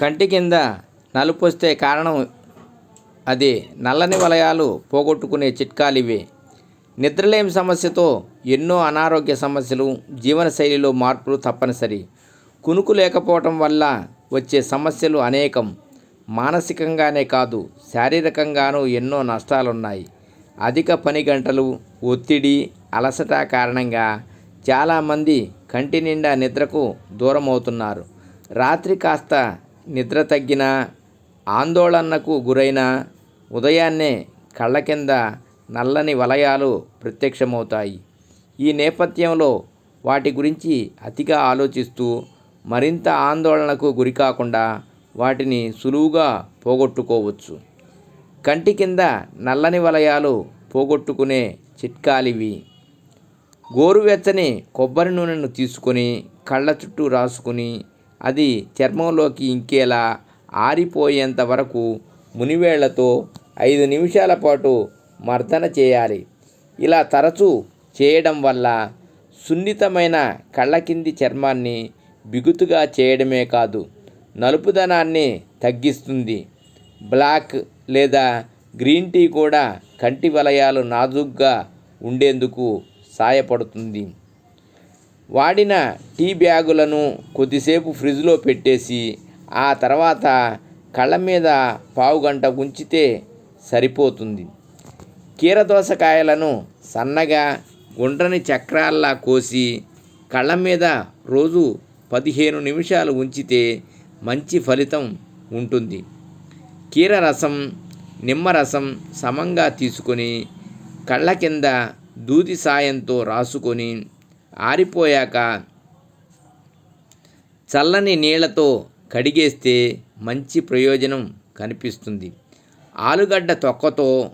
కంటి కింద నలుపు వస్తే కారణం అది. నల్లని వలయాలు పోగొట్టుకునే చిట్కాలు ఇవే నిద్రలేమి సమస్యతో ఎన్నో అనారోగ్య సమస్యలు జీవనశైలిలో మార్పులు తప్పనిసరి. కునుకు లేకపోవటం వల్ల వచ్చే సమస్యలు అనేకం. మానసికంగానే కాదు శారీరకంగానూ ఎన్నో నష్టాలున్నాయి. అధిక పని గంటలు ఒత్తిడి అలసట కారణంగా చాలామంది కంటి నిండా నిద్రకు దూరం అవుతున్నారు రాత్రి కాస్త నిద్ర తగ్గిన ఆందోళనకు గురైన ఉదయాన్నే కళ్ళ కింద నల్లని వలయాలు ప్రత్యక్షమవుతాయి. ఈ నేపథ్యంలో వాటి గురించి అతిగా ఆలోచిస్తూ మరింత ఆందోళనకు గురికాకుండా వాటిని సులువుగా పోగొట్టుకోవచ్చు. కంటి కింద నల్లని వలయాలు పోగొట్టుకునే చిట్కాలివి. గోరువెచ్చని కొబ్బరి నూనెను తీసుకొని కళ్ళ చుట్టూ రాసుకుని అది చర్మంలోకి ఇంకేలా ఆరిపోయేంత వరకు మునివేళ్ళతో ఐదు నిమిషాల పాటు మర్దన చేయాలి. ఇలా తరచూ చేయడం వల్ల సున్నితమైన కళ్ళ కింది చర్మాన్ని బిగుతుగా చేయడమే కాదు నలుపుదనాన్ని తగ్గిస్తుంది. బ్లాక్ లేదా గ్రీన్ టీ కూడా కంటి వలయాలు నాజుగ్గా ఉండేందుకు సాయపడుతుంది. వాడిన టీ బ్యాగులను కొద్దిసేపు ఫ్రిడ్జ్లో పెట్టేసి ఆ తర్వాత కళ్ళ మీద పావుగంట ఉంచితే సరిపోతుంది. కీరదోసకాయలను సన్నగా గుండ్రని చక్రాల్లా కోసి కళ్ళ మీద రోజు పదిహేను నిమిషాలు ఉంచితే మంచి ఫలితం ఉంటుంది. కీర రసం నిమ్మరసం సమంగా తీసుకొని కళ్ళ కింద దూది సాయంతో రాసుకొని ఆరిపోయాక చల్లని నీళ్ళతో కడిగేస్తే మంచి ప్రయోజనం కనిపిస్తుంది. ఆలుగడ్డ తొక్కతో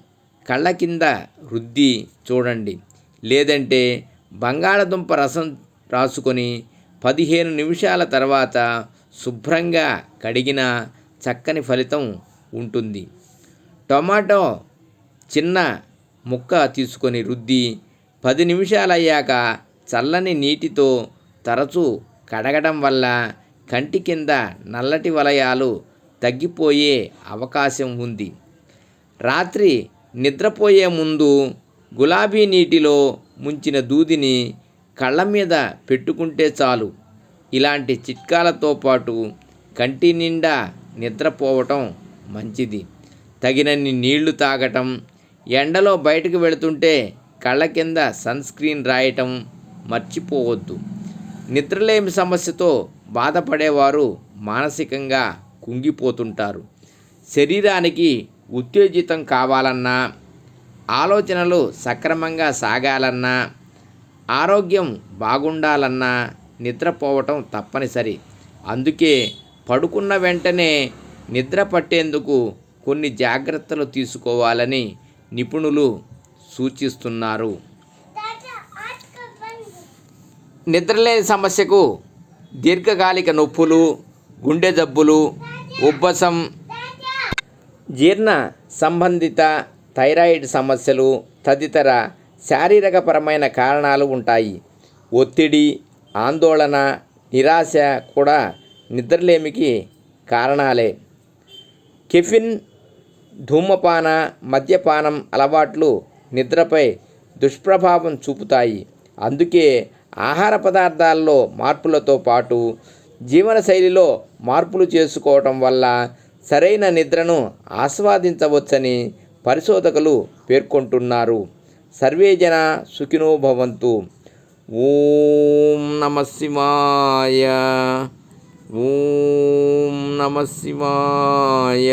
కళ్ళ కింద రుద్ది చూడండి. లేదంటే బంగాళదుంప రసం రాసుకొని పదిహేను నిమిషాల తర్వాత శుభ్రంగా కడిగిన చక్కని ఫలితం ఉంటుంది. టొమాటో చిన్న ముక్క తీసుకొని రుద్ది పది నిమిషాలు అయ్యాక చల్లని నీటితో తరచూ కడగడం వల్ల కంటి కింద నల్లటి వలయాలు తగ్గిపోయే అవకాశం ఉంది. రాత్రి నిద్రపోయే ముందు గులాబీ నీటిలో ముంచిన దూదిని కళ్ళ మీద పెట్టుకుంటే చాలు. ఇలాంటి చిట్కాలతో పాటు కంటి నిండా నిద్రపోవటం మంచిది. తగినన్ని నీళ్ళు తాగటం ఎండలో బయటకు వెళుతుంటే కళ్ళ కింద సన్ స్క్రీన్ రాయటం మర్చిపోవద్దు. నిద్రలేమి సమస్యతో బాధపడేవారు మానసికంగా కుంగిపోతుంటారు. శరీరానికి ఉత్తేజితం కావాలన్నా ఆలోచనలు సక్రమంగా సాగాలన్నా ఆరోగ్యం బాగుండాలన్నా నిద్రపోవటం తప్పనిసరి. అందుకే పడుకున్న వెంటనే నిద్ర పట్టేందుకు కొన్ని జాగ్రత్తలు తీసుకోవాలని నిపుణులు సూచిస్తున్నారు. నిద్రలేని సమస్యకు దీర్ఘకాలిక నొప్పులు గుండె జబ్బులు ఉబ్బసం జీర్ణ సంబంధిత థైరాయిడ్ సమస్యలు తదితర శారీరకపరమైన కారణాలు ఉంటాయి. ఒత్తిడి ఆందోళన నిరాశ కూడా నిద్రలేమికి కారణాలే. కెఫిన్ ధూమపాన మద్యపానం అలవాట్లు నిద్రపై దుష్ప్రభావం చూపుతాయి. అందుకే ఆహార పదార్థాల్లో మార్పులతో పాటు జీవనశైలిలో మార్పులు చేసుకోవటం వల్ల సరైన నిద్రను ఆస్వాదించవచ్చని పరిశోధకులు పేర్కొంటున్నారు. సర్వేజన సుఖినో భవంతు. ఓం నమ శివాయ. ఓం నమ శివాయ.